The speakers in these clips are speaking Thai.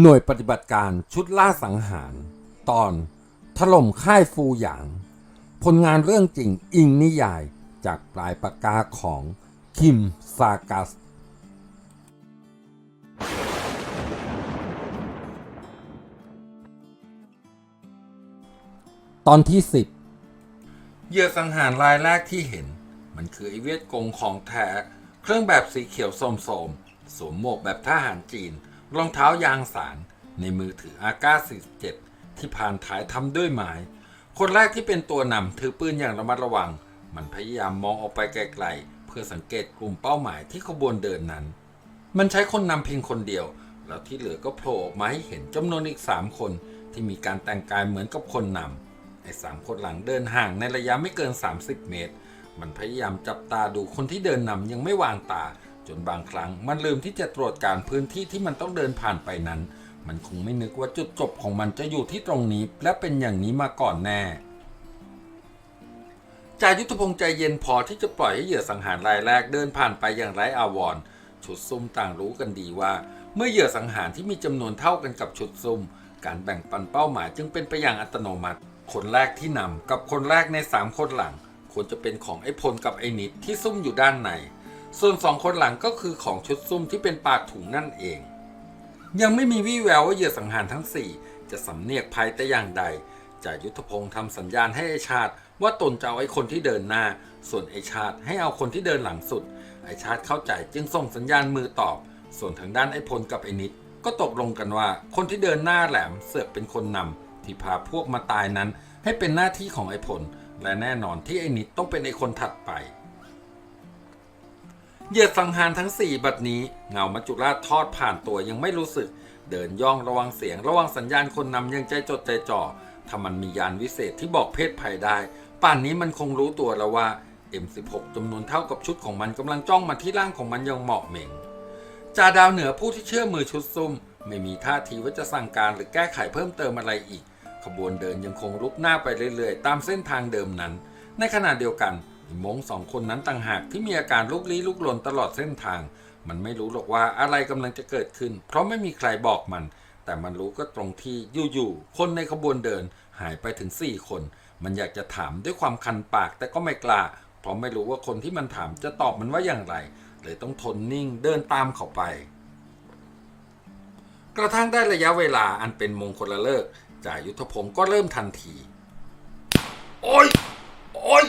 หน่วยปฏิบัติการชุดล่าสังหาร ตอน ถล่มค่ายฟูหยาง ผลงานเรื่องจริงอิงนิยายจากปลายปากกาของคิมซากัส ตอนที่สิบเหยื่อสังหารรายแรกที่เห็น มันคือไอเวียดกงของแท้ เครื่องแบบสีเขียวโสมๆสวมหมวกแบบทหารจีน รองเท้ายางสารในมือถืออาก้า47 ที่ผ่านถ่ายทำด้วยไม้คนแรกที่เป็นตัวนำถือปืนอย่างระมัดระวัง มันพยายามมองออกไปไกลๆ เพื่อสังเกตกลุ่มเป้าหมายที่ขบวนเดินนั้น มันใช้คนนำเพียงคนเดียว แล้วที่เหลือก็โผล่ออกมาให้เห็นจำนวนอีกสามคนที่มีการแต่งกายเหมือนกับคนนำไอ้สามคนหลังเดินห่างในระยะไม่เกิน 30 เมตร มันพยายามจับตาดูคนที่เดินนำยังไม่วางตา จนบางครั้งมันลืมที่จะตรวจการพื้นที่ที่มันต้องเดินผ่านไปนั้น มันคงไม่นึกว่าจุดจบของมันจะอยู่ที่ตรงนี้ และเป็นอย่างนี้มาก่อนแน่จายุทธพงษ์ใจเย็นพอที่จะปล่อยให้เหยื่อสังหารรายแรกเดินผ่านไปอย่างไร้อาวรณ์ชุดซุ่มต่างรู้กันดีว่า เมื่อเหยื่อสังหารที่มีจำนวนเท่ากันกับชุดซุ่ม การแบ่งปันเป้าหมายจึงเป็นไปอย่างอัตโนมัติ คนแรกที่นำกับคนแรกในสามคนหลังควรจะเป็นของไอ้พลกับไอ้นิดที่ซุ่มอยู่ด้านใน ส่วนสองคนหลังก็คือของชุดซุ่มที่เป็นปากถุงนั่นเอง ยังไม่มีวี่แววว่าเหยื่อสังหารทั้ง 4 จะสำเนียกภัยแต่อย่างใดจ่ายุทธพงศ์ทำสัญญาณให้ไอชาติ ว่าตนจะเอาไอคนที่เดินหน้า ส่วนไอชาติให้เอาคนที่เดินหลังสุด ไอชาติเข้าใจจึงส่งสัญญาณมือตอบ ส่วนทางด้านไอพลกับไอนิดก็ตกลงกันว่าคนที่เดินหน้าแหลมเสือกเป็นคนนำที่พาพวกมาตายนั้น ให้เป็นหน้าที่ของไอพลและแน่นอนที่ไอนิดต้องเป็นไอคนถัดไป เหยียดสังหารทั้ง 4 บัดนี้ เงามัจจุราชทอดผ่านตัวยังไม่รู้สึก เดินย่องระวังเสียงระวังสัญญาณคนนำยังใจจดใจจ่อถ้ามันมียานวิเศษที่บอกเพศภัยได้ ป่านนี้มันคงรู้ตัวแล้วว่า M16 จำนวนเท่ากับชุดของมันกำลังจ้องมาที่ร่างของมันอยังเหมาะเหม่งจ่าดาวเหนือผู้ที่เชื่อมือชุดซุ่ม ไม่มีท่าทีว่าจะสั่งการหรือแก้ไขเพิ่มเติมอะไรอีก ขบวนเดินยังคงลุกหน้าไปเรื่อยๆ ตามเส้นทางเดิมนั้น ในขณะเดียวกัน มงสองคนนั้นต่างหากที่มีอาการลุกลี้ลุกลนตลอดเส้นทาง มันไม่รู้หรอกว่าอะไรกำลังจะเกิดขึ้น เพราะไม่มีใครบอกมัน แต่มันรู้ก็ตรงที่อยู่ๆคนในขบวนเดินหายไปถึง4คน มันอยากจะถามด้วยความคันปากแต่ก็ไม่กล้า เพราะไม่รู้ว่าคนที่มันถามจะตอบมันว่าอย่างไร เลยต้องทนนิ่งเดินตามเขาไป กระทั่งได้ระยะเวลาอันเป็นมงคลเลิกจ่ายุทธพงศ์ก็เริ่มทันที โอ้ยโอ้ย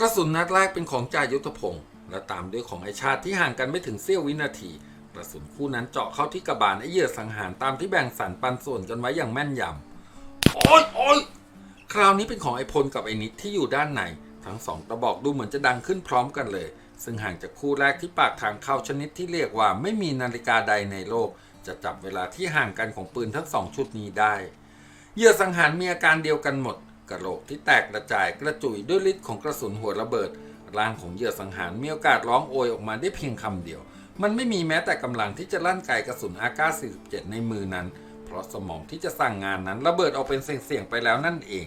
กระสุนนัดแรกเป็นของจ่ายุทธพงศ์และตามด้วยของไอชาติที่ห่างกันไม่ถึงเสี้ยววินาที กระสุนคู่นั้นเจาะเข้าที่กระบาลไอเหยื่อสังหารตามที่แบ่งสรรปันส่วนกันไว้อย่างแม่นยำโอ้ยโอ้ยคราวนี้เป็นของไอพลกับไอนิดที่อยู่ด้านในทั้งสองกระบอกดูเหมือนจะดังขึ้นพร้อมกันเลย ซึ่งห่างจากคู่แรกที่ปากทางเข้าชนิดที่เรียกว่าไม่มีนาฬิกาใดในโลก จะจับเวลาที่ห่างกันของปืนทั้งสองชุดนี้ได้เหยื่อสังหารมีอาการเดียวกันหมด กระโหลกที่แตกกระจายกระจุยด้วยฤทธิ์ของกระสุนหัวระเบิด ร่างของเหยื่อสังหารมีโอกาสร้องโอยออกมาได้เพียงคำเดียว มันไม่มีแม้แต่กำลังที่จะลั่นไกกระสุนอากา47 ในมือนั้น เพราะสมองที่จะสั่งงานนั้นระเบิดออกเป็นเสียงๆไปแล้วนั่นเอง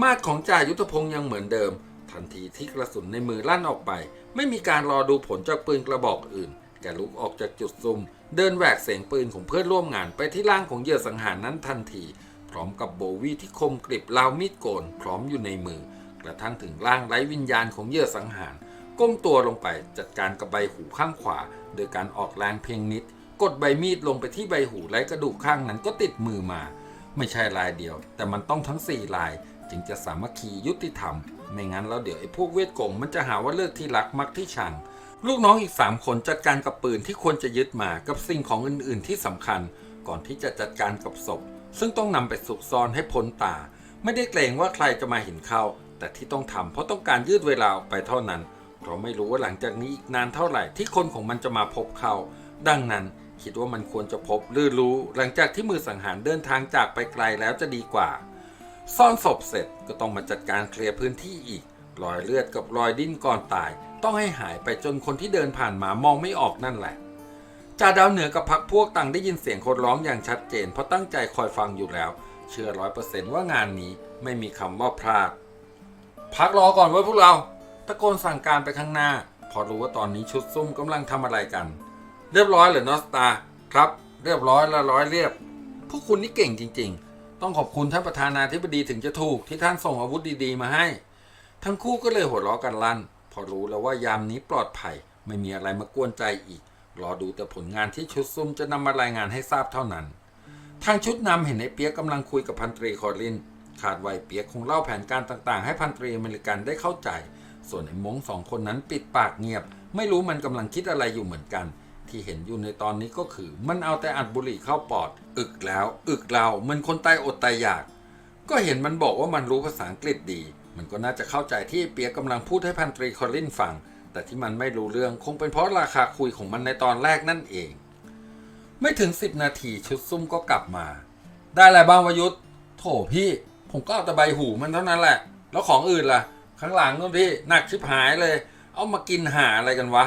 มาดของจ่ายุทธพงศ์ยังเหมือนเดิม ทันทีที่กระสุนในมือลั่นออกไป ไม่มีการรอดูผลจากปืนกระบอกอื่นแกลุกออกจากจุดซุ่มเดินแหวกเสียงปืนของเพื่อนร่วมงานไปที่ร่างของเหยื่อสังหารนั้นทันที พร้อมกับโบวีที่คมกริบราวมีดโกนพร้อมอยู่ในมือ กระทั่งถึงร่างไร้วิญญาณของเหยื่อสังหาร ก้มตัวลงไปจัดการกับใบหูข้างขวา โดยการออกแรงเพียงนิด กดใบมีดลงไปที่ใบหูไร้กระดูกข้างนั้นก็ติดมือมา ไม่ใช่ลายเดียว แต่มันต้องทั้ง4ลาย จึงจะสามัคคียุติธรรม ไม่งั้นแล้วเดี๋ยวไอ้พวกเวทโกงมันจะหาว่าเลือกที่รักมักที่ชังลูกน้องอีก 3 คนจัดการกับปืนที่ควรจะยึดมากับสิ่งของอื่น ๆ ที่สำคัญ ก่อนที่จะจัดการกับศพ ซึ่งต้องนำไปซุกซ่อนให้พ้นตา ไม่ได้เกรงว่าใครจะมาเห็นเข้า แต่ที่ต้องทำเพราะต้องการยืดเวลาออกไปเท่านั้น เพราะไม่รู้ว่าหลังจากนี้อีกนานเท่าไหร่ที่คนของมันจะมาพบเขาดังนั้นคิดว่ามันควรจะพบหรือรู้ หลังจากที่มือสังหารเดินทางจากไปไกลแล้วจะดีกว่า ซ่อนศพเสร็จก็ต้องมาจัดการเคลียร์พื้นที่อีก รอยเลือดกับรอยดิ้นก่อนตาย ต้องให้หายไปจนคนที่เดินผ่านมามองไม่ออกนั่นแหละ จ่าดาวเหนือกับพักพวกต่างได้ยินเสียงคนร้องอย่างชัดเจน เพราะตั้งใจคอยฟังอยู่แล้ว เชื่อร้อยเปอร์เซนต์ว่างานนี้ไม่มีคำว่าพลาด พักรอก่อนไว้พวกเรา ตะโกนสั่งการไปข้างหน้า พอรู้ว่าตอนนี้ชุดซุ่มกำลังทำอะไรกัน เรียบร้อยเหรอนอสตาครับ เรียบร้อยละร้อยเรียบ พวกคุณนี่เก่งจริง ๆ ต้องขอบคุณท่านประธานาธิบดีถึงจะถูกที่ท่านส่งอาวุธดีๆ มาให้ ทั้งคู่ก็เลยหัวเราะกันลั่น พอรู้แล้วว่ายามนี้ปลอดภัยไม่มีอะไรมากวนใจอีก รอดูแต่ผลงานที่ชุดซุ่มจะนำมารายงานให้ทราบเท่านั้น ทางชุดนำเห็นไอ้เปียกกำลังคุยกับพันตรีคอรินคาดไว้เปียกคงเล่าแผนการต่างๆ ให้พันตรีอเมริกันได้เข้าใจ ส่วนไอ้มงสองคนนั้นปิดปากเงียบ ไม่รู้มันกำลังคิดอะไรอยู่เหมือนกัน ที่เห็นอยู่ในตอนนี้ก็คือ มันเอาแต่อัดบุหรี่เข้าปอด อึกแล้ว อึกเรามันคนตายอดตายอยาก ก็เห็นมันบอกว่ามันรู้ภาษาอังกฤษดี มันก็น่าจะเข้าใจที่เปียกกำลังพูดให้พันตรีคอรินฟัง แต่ที่มันไม่รู้เรื่องคงเป็นเพราะราคาคุยของมันในตอนแรกนั่นเอง ไม่ถึงสิบนาทีชุดซุ่มก็กลับมา ได้อะไรบ้างวยุทธโถพี่ ผมก็เอาแต่ใบหูมันเท่านั้นแหละ แล้วของอื่นล่ะ ข้างหลังนู่นพี่หนักชิบหายเลย เอามากินหาอะไรกันวะ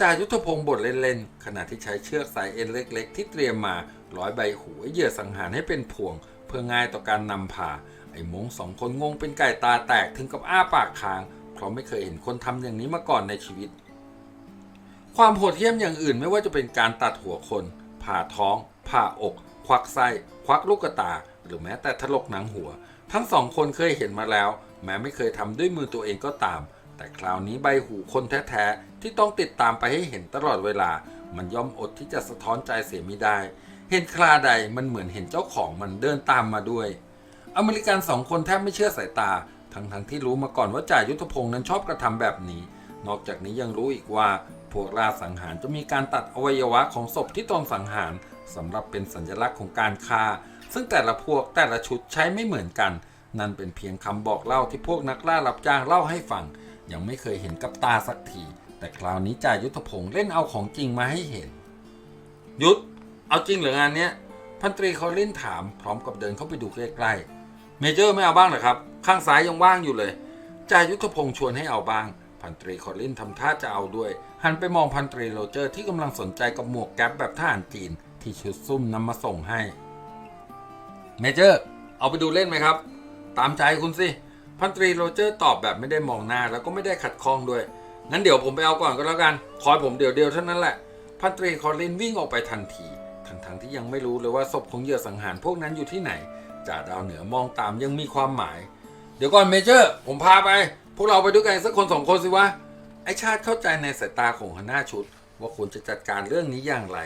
จ่ายุทธพงศ์บ่นเล่นๆขณะที่ใช้เชือกสายเอ็นเล็ก ๆ ที่เตรียมมาร้อยใบหูเหยื่อสังหารให้เป็นพวง เพื่อง่ายต่อการนำพาไอ้มงสองคนงงเป็นไก่ตาแตกถึงกับอ้าปากค้าง ราะไม่เคยเห็นคนทำอย่างนี้มาก่อนในชีวิต ความโหดเหี้ยมอย่างอื่นไม่ว่าจะเป็นการตัดหัวคน ผ่าท้อง ผ่าอก ควักไส้ ควักลูกตา หรือแม้แต่ถลกหนังหัว ทั้งสองคนเคยเห็นมาแล้ว แม้ไม่เคยทำด้วยมือตัวเองก็ตาม แต่คราวนี้ใบหูคนแท้ๆที่ต้องติดตามไปให้เห็นตลอดเวลา มันย่อมอดที่จะสะท้อนใจเสียไม่ได้ เห็นคราใดมันเหมือนเห็นเจ้าของมันเดินตามมาด้วย อเมริกันสองคนแทบไม่เชื่อสายตา ทั้งๆทที่รู้มาก่อนว่าจ่ายุทธพงศ์นั้นชอบกระทำแบบนี้ นอกจากนี้ยังรู้อีกว่าพวกลาสังหารจะมีการตัดอวัยวะของศพที่ตนสังหารสำหรับเป็นสัญลักษณ์ของการฆ่า ซึ่งแต่ละพวกแต่ละชุดใช้ไม่เหมือนกัน นั่นเป็นเพียงคำบอกเล่าที่พวกนักล่ารับจ้างเล่าให้ฟัง ยังไม่เคยเห็นกับตาสักที แต่คราวนี้จ่ายุทธพงศ์เล่นเอาของจริงมาให้เห็น ยุทธเอาจริงเหรืองานเนี้ยพันตรีเขาเล่นถามพร้อมกับเดินเข้าไปดูใกล้ๆ เมเจอร์ไม่เอาบ้างเหรอครับ ข้างซ้ายยังว่างอยู่เลยจ่ายุทธพงศ์ชวนให้เอาบ้าง พันตรีคอลลินทำท่าจะเอาด้วย หันไปมองพันตรีโรเจอร์ที่กำลังสนใจกับหมวกแก๊ปแบบทหารจีน ที่ชุดซุ่มนำมาส่งให้ เมเจอร์ เอาไปดูเล่นไหมครับ ตามใจคุณสิ พันตรีโรเจอร์ตอบแบบไม่ได้มองหน้าแล้วก็ไม่ได้ขัดข้องด้วย งั้นเดี๋ยวผมไปเอาก่อนก็แล้วกัน คอยผมเดี๋ยวเดียวเท่านั้นแหละ พันตรีคอลลินวิ่งออกไปทันที ทั้งๆที่ยังไม่รู้เลยว่าศพของเหยื่อสังหารพวกนั้นอยู่ที่ไหน จ่าดาวเหนือมองตามยังมีความหมาย เดี๋ยวก่อนเมเจอร์ ผมพาไป พวกเราไปด้วยกันสักคนสองคนสิวะ ไอชาติเข้าใจในสายตาของหัวหน้าชุด ว่าควรจะจัดการเรื่องนี้อย่างไร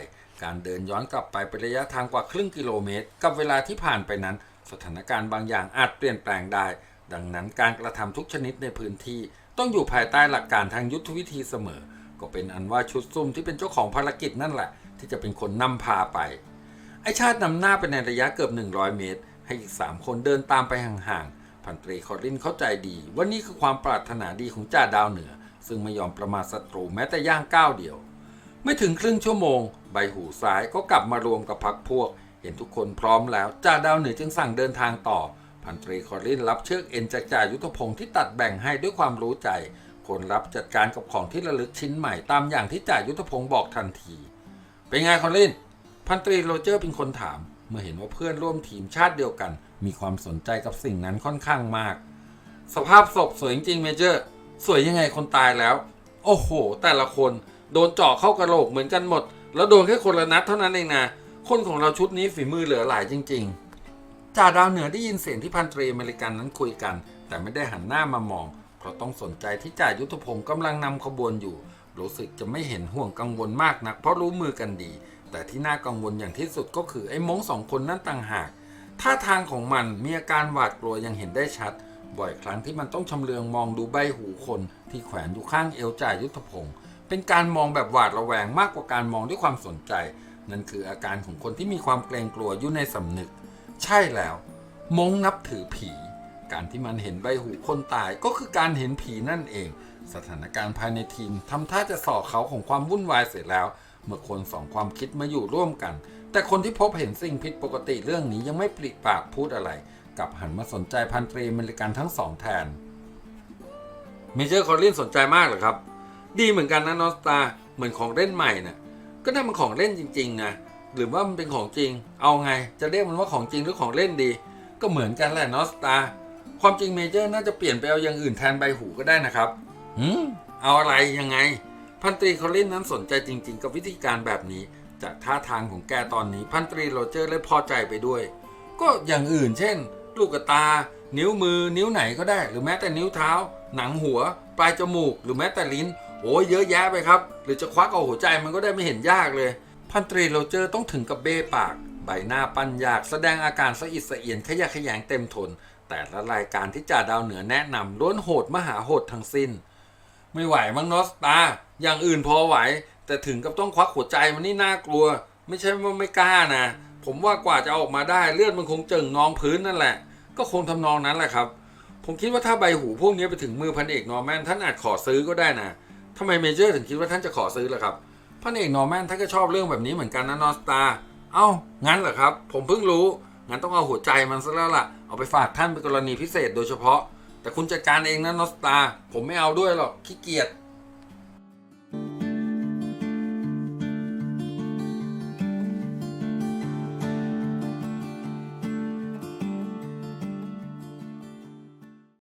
การเดินย้อนกลับไปเป็นระยะทางกว่าครึ่งกิโลเมตร กับเวลาที่ผ่านไปนั้น สถานการณ์บางอย่างอาจเปลี่ยนแปลงได้ ดังนั้นการกระทำทุกชนิดในพื้นที่ ต้องอยู่ภายใต้หลักการทางยุทธวิธีเสมอ ก็เป็นอันว่าชุดซุ่มที่เป็นเจ้าของภารกิจนั่นแหละ ที่จะเป็นคนนำพาไปไอชาตินำหน้าไปในระยะเกือบ 100 เมตร ให้อีก3คนเดินตามไปห่างๆพันตรีคอรินเข้าใจดีว่านี่คือความปรารถนาดีของจ่าดาวเหนือ ซึ่งไม่ยอมประมาทศัตรูแม้แต่ย่างก้าวเดียว ไม่ถึงครึ่งชั่วโมง ใบหูซ้ายก็กลับมารวมกับพักพวก เห็นทุกคนพร้อมแล้วจ่าดาวเหนือจึงสั่งเดินทางต่อพันตรีคอรินรับเชือกเอ็นจากจ่ายุทธพงศ์ที่ตัดแบ่งให้ด้วยความรู้ใจ คนรับจัดการกับของที่ระลึกชิ้นใหม่ตามอย่างที่จ่ายุทธพงศ์บอกทันที เป็นไงคอลินพันตรีโรเจอร์เป็นคนถาม เมื่อเห็นว่าเพื่อนร่วมทีมชาติเดียวกัน มีความสนใจกับสิ่งนั้นค่อนข้างมาก สภาพศพสวยจริงเมเจอร์ สวยยังไงคนตายแล้ว โอ้โห แต่ละคนโดนเจาะเข้ากระโหลกเหมือนกันหมด แล้วโดนแค่คนละนัดเท่านั้นเองนะคนของเราชุดนี้ฝีมือเหลือหลายจริง ๆจ่าดาวเหนือได้ยินเสียงที่พันตรีอเมริกันนั้นคุยกัน แต่ไม่ได้หันหน้ามามอง เพราะต้องสนใจที่จ่ายุทธพงศ์กำลังนำขบวนอยู่ รู้สึกจะไม่เห็นห่วงกังวลมากนัก เพราะรู้มือกันดี แต่ที่น่ากังวลอย่างที่สุดก็คือไอ้มงสองคนนั่นต่างหากท่าทางของมันมีอาการหวาดกลัวยังเห็นได้ชัด บ่อยครั้งที่มันต้องชำเลืองมองดูใบหูคนที่แขวนอยู่ข้างเอวจ่ายุทธพงศ์เป็นการมองแบบหวาดระแวงมากกว่าการมองด้วยความสนใจ นั่นคืออาการของคนที่มีความเกรงกลัวอยู่ในสำนึก ใช่แล้ว มงนับถือผี การที่มันเห็นใบหูคนตายก็คือการเห็นผีนั่นเอง สถานการณ์ภายในทีมทำท่าจะส่อเขาของความวุ่นวายเสร็จแล้ว เมื่อคนสองความคิดมาอยู่ร่วมกัน แต่คนที่พบเห็นสิ่งผิดปกติเรื่องนี้ยังไม่ปริปากพูดอะไรกลับหันมาสนใจพันตรีอเมริกันทั้งสองแทนเมเจอร์คอลลินสนใจมากเหรอครับ ดีเหมือนกันนะนอสตาเหมือนของเล่นใหม่นะ่ะก็น่ามันของเล่นจริงๆนะหรือว่ามันเป็นของจริง เอาไง จะเรียกมันว่าของจริงหรือของเล่นดี ก็เหมือนกันแหละนอสตาความจริงเมเจอร์น่าจะเปลี่ยนไปเอาอย่างอื่นแทนใบหูก็ได้นะครับ หืม เอาอะไรยังไง พันตรีคอลลินนั้นสนใจจริง ๆ กับวิธีการแบบนี้ จากท่าทางของแกตอนนี้ พันตรีโรเจอร์เลยพอใจไปด้วย ก็อย่างอื่นเช่น ลูกตา นิ้วมือ นิ้วไหนก็ได้ หรือแม้แต่นิ้วเท้า หนังหัว ปลายจมูก หรือแม้แต่ลิ้น โอ้ยเยอะแยะไปครับ หรือจะควักเอาหัวใจมันก็ได้ไม่เห็นยากเลย พันตรีโรเจอร์ต้องถึงกับเบ้ปาก ใบหน้าปันยากแสดงอาการสะอิดสะเอียนขยะแขยงเต็มทน แต่ละรายการที่จ่าดาวเหนือแนะนำล้วนโหดมหาโหดทั้งสิ้น ไม่ไหวมั้งนอสตา อย่างอื่นพอไหว แต่ถึงกับต้องควักหัวใจมันนี่น่ากลัว ไม่ใช่ว่าไม่กล้านะ ผมว่ากว่าจะออกมาได้เลือดมันคงเจิ่งนองพื้นนั่นแหละ ก็คงทำนองนั้นแหละครับ ผมคิดว่าถ้าใบหูพวกนี้ไปถึงมือพันเอกนอร์แมนท่านอาจขอซื้อก็ได้นะทำไมเมเจอร์ถึงคิดว่าท่านจะขอซื้อล่ะครับพันเอกนอร์แมนท่านก็ชอบเรื่องแบบนี้เหมือนกันนะนอสตา เอ้า งั้นเหรอครับ ผมเพิ่งรู้ งั้นต้องเอาหัวใจมันซะแล้วล่ะ เอาไปฝากท่านเป็นกรณีพิเศษโดยเฉพาะ แต่คุณจัดการเองนะนอสตาผมไม่เอาด้วยหรอกขี้เกียจ